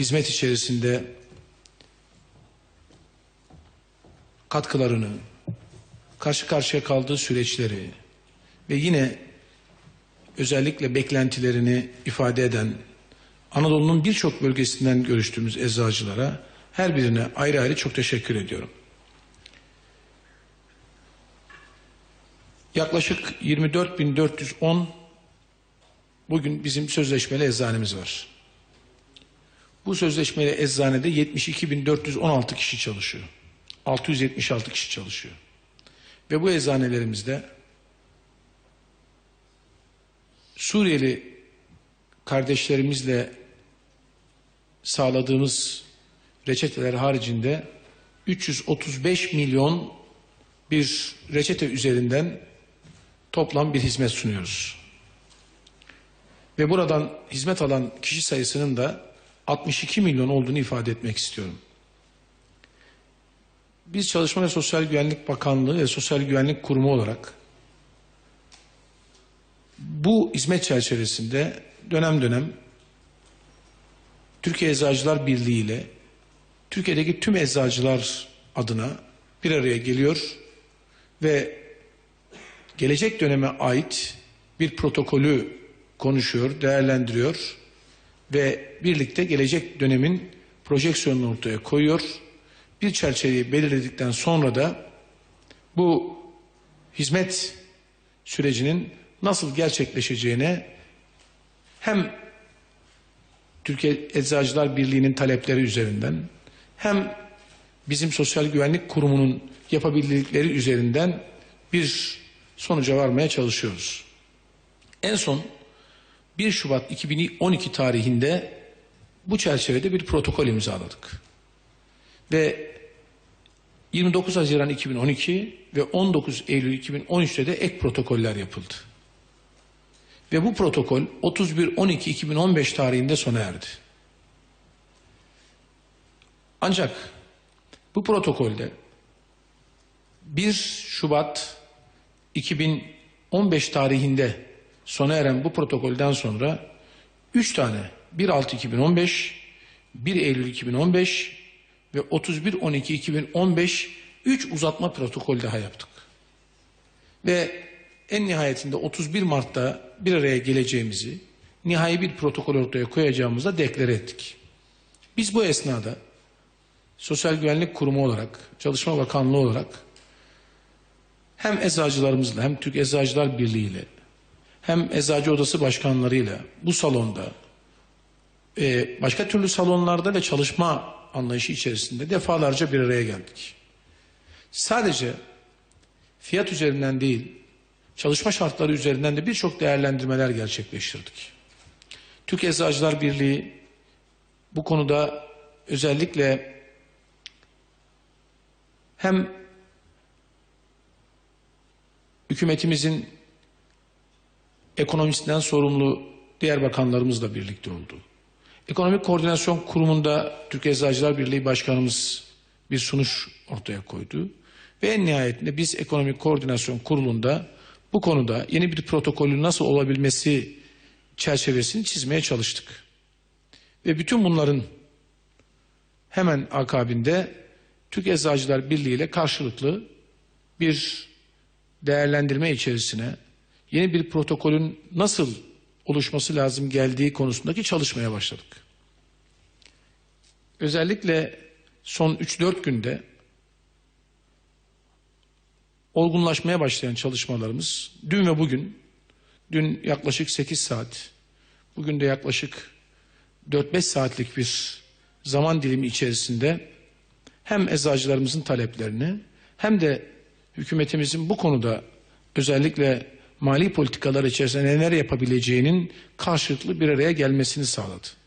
hizmet içerisinde katkılarını, karşı karşıya kaldığı süreçleri ve yine özellikle beklentilerini ifade eden Anadolu'nun birçok bölgesinden görüştüğümüz eczacılara her birine ayrı ayrı çok teşekkür ediyorum. Yaklaşık 24.410 bugün bizim sözleşmeli eczanemiz var. Bu sözleşmeli eczanede 72.416 kişi çalışıyor. 676 kişi çalışıyor. Ve bu eczanelerimizde Suriyeli kardeşlerimizle sağladığımız reçeteler haricinde 335 milyon bir reçete üzerinden toplam bir hizmet sunuyoruz. Ve buradan hizmet alan kişi sayısının da 62 milyon olduğunu ifade etmek istiyorum. Biz Çalışma ve Sosyal Güvenlik Bakanlığı ve Sosyal Güvenlik Kurumu olarak bu hizmet çerçevesinde dönem dönem Türkiye Eczacılar Birliği ile Türkiye'deki tüm eczacılar adına bir araya geliyor ve gelecek döneme ait bir protokolü konuşuyor, değerlendiriyor ve birlikte gelecek dönemin projeksiyonunu ortaya koyuyor. Bir çerçeveyi belirledikten sonra da bu hizmet sürecinin nasıl gerçekleşeceğine hem Türkiye Eczacılar Birliği'nin talepleri üzerinden hem bizim Sosyal Güvenlik Kurumu'nun yapabildikleri üzerinden bir sonuca varmaya çalışıyoruz. En son 1 Şubat 2012 tarihinde bu çerçevede bir protokol imzaladık. Ve 29 Haziran 2012 ve 19 Eylül 2013'te de ek protokoller yapıldı. Ve bu protokol 31-12-2015 tarihinde sona erdi. Ancak bu protokolde 1 Şubat 2015 tarihinde sona eren bu protokolden sonra 3 tane 1-6-2015, 1 Eylül 2015 ve 31-12-2015 3 uzatma protokol daha yaptık. Ve en nihayetinde 31 Mart'ta bir araya geleceğimizi, nihai bir protokol ortaya koyacağımızı da deklare ettik. Biz bu esnada Sosyal Güvenlik Kurumu olarak, Çalışma Bakanlığı olarak hem eczacılarımızla hem Türk Eczacılar Birliği ile hem Eczacı Odası başkanlarıyla bu salonda e, başka türlü salonlarda ve çalışma anlayışı içerisinde defalarca bir araya geldik. Sadece fiyat üzerinden değil, çalışma şartları üzerinden de birçok değerlendirmeler gerçekleştirdik. Türk Eczacılar Birliği bu konuda özellikle hem hükümetimizin ekonomisinden sorumlu diğer bakanlarımızla birlikte oldu. Ekonomik Koordinasyon Kurumu'nda Türk Eczacılar Birliği Başkanımız bir sunuş ortaya koydu. Ve en nihayetinde biz Ekonomik Koordinasyon Kurulu'nda bu konuda yeni bir protokolün nasıl olabilmesi çerçevesini çizmeye çalıştık. Ve bütün bunların hemen akabinde Türk Eczacılar Birliği ile karşılıklı bir değerlendirme içerisine yeni bir protokolün nasıl oluşması lazım geldiği konusundaki çalışmaya başladık. Özellikle son 3-4 günde olgunlaşmaya başlayan çalışmalarımız dün ve bugün, dün yaklaşık 8 saat, bugün de yaklaşık 4-5 saatlik bir zaman dilimi içerisinde hem eczacılarımızın taleplerini hem de hükümetimizin bu konuda özellikle mali politikalar içerisinde neler yapabileceğinin karşılıklı bir araya gelmesini sağladı.